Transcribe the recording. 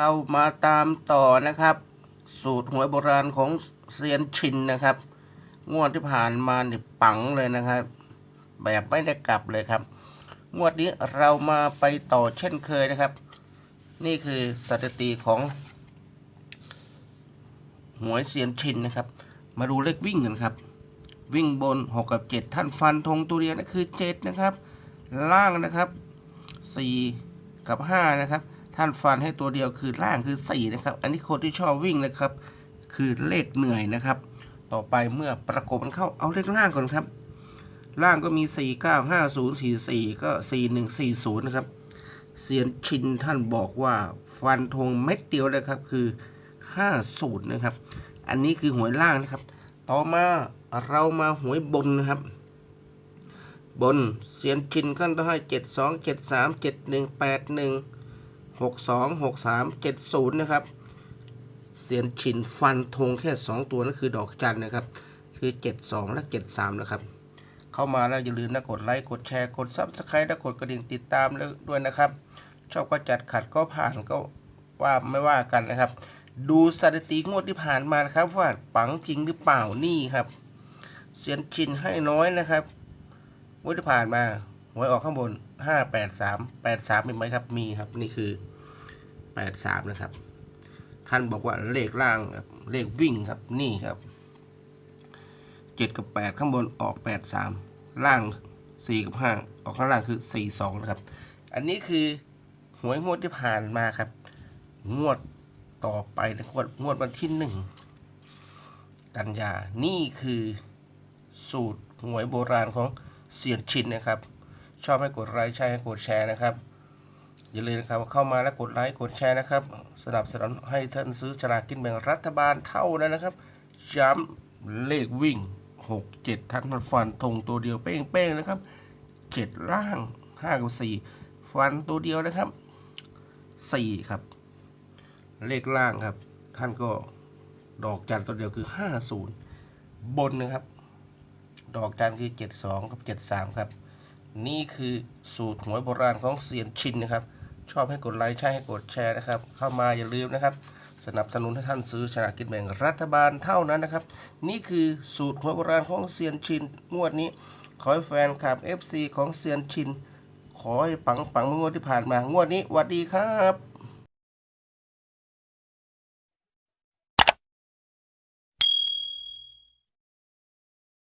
เรามาตามต่อนะครับ สูตรหวยโบราณของเซียนชินนะครับ งวดที่ผ่านมาเนี่ยปังเลยนะครับ แบบไม่ได้กลับเลยครับ งวดนี้เรามาไปต่อเช่นเคยนะครับ นี่คือสถิติของหวยเซียนชินนะครับ มาดูเลขวิ่งกันครับ วิ่งบน 6 กับ 7 ท่านฟันธงตัวเดียวนะคือ 7 นะครับ ล่างนะครับ 4 กับ 5 นะครับ ท่านฟันให้ตัวเดียวคือล่างคือ 4 นะครับ อันนี้คนที่ชอบวิ่งนะครับ คือเลขเหนื่อยนะครับ ต่อไปเมื่อประกบมันเข้าเอาเลขล่างก่อนครับ ล่างก็มี 4 9 5 0 4 4 ก็ 4 1 4 0 นะครับเซียนชินท่านบอกว่าฟันธงเม็ดเดียวเลยครับคือ 50 นะครับ อันนี้คือหวยล่างนะครับ ต่อมาเรามาหวยบนนะครับ บนเสียนชินขั้นต้องให้เจ็ดสองเจ็ ดสามเจ็ดหนึ่งแปดหนึ่งหกสองหกสามเจ็ดศูนย์นะครับ เสียนชินฟันธงแค่สองตัวนั่นคือดอกจันนะครับ คือเจ็ดสองและเจ็ดสามนะครับ เข้ามาแล้วอย่าลืมนะกดไลค์กดแชร์กดซับสไครต์และกดกระดิ่งติดตามแล้วด้วยนะครับ ชอบก็จัดขัดก็ผ่านก็ว่าไม่ว่ากันนะครับ ดูสถิติงวดที่ผ่านมานะครับว่าปังจริงหรือเปล่านี่ครับเซียนชินให้น้อยนะครับงวดที่ผ่านมาหวยออกข้างบน ห้าแปดสามแปดสามมีไหมครับ มีครับ นี่คือแปดสามนะครับ ท่านบอกว่าเลขล่างครับเลขวิ่งครับ นี่ครับเจ็ดกับแปดข้างบนออกแปดสามล่างสี่กับห้าออกข้างล่างคือสี่สองนะครับ อันนี้คือหวยงวดที่ผ่านมาครับ งวดต่อไปนะงวดงวดวันที่หนึ่งกันยา นี่คือสูตรหวยโบราณของเซียนชินนะครับ ชอบให้กดไลค์ใช่ให้กดแชร์นะครับ อย่าลืมนะครับเข้ามาแล้วกดไลค์กดแชร์นะครับ สนับสนุนให้ท่านซื้อฉลากกินแบ่งรัฐบาลเท่านั้นนะครับย้ำเลขวิ่ง 6 7ท่านฟันธงตัวเดียวเป้งๆนะครับ 7 ล่าง 5 กับ 4 ฟันตัวเดียวนะครับ 4 ครับ เลขล่างครับ ท่านก็ดอกจันตัวเดียวคือ 50 บนนะครับ ดอกจันคือ 72 กับ 73 ครับ นี่คือสูตรหวยโบราณของเซียนชินนะครับ ชอบให้กดไลค์ใช่ให้กดแชร์นะครับ เข้ามาอย่าลืมนะครับ สนับสนุนให้ท่านซื้อฉลากกินแบ่งรัฐบาลเท่านั้นนะครับ นี่คือสูตรหวยโบราณของเซียนชินงวดนี้ ขอให้แฟนคลับ FC ของเซียนชิน ขอให้ปังปังเมื่องวดที่ผ่านมางวดนี้หวัดดีครับ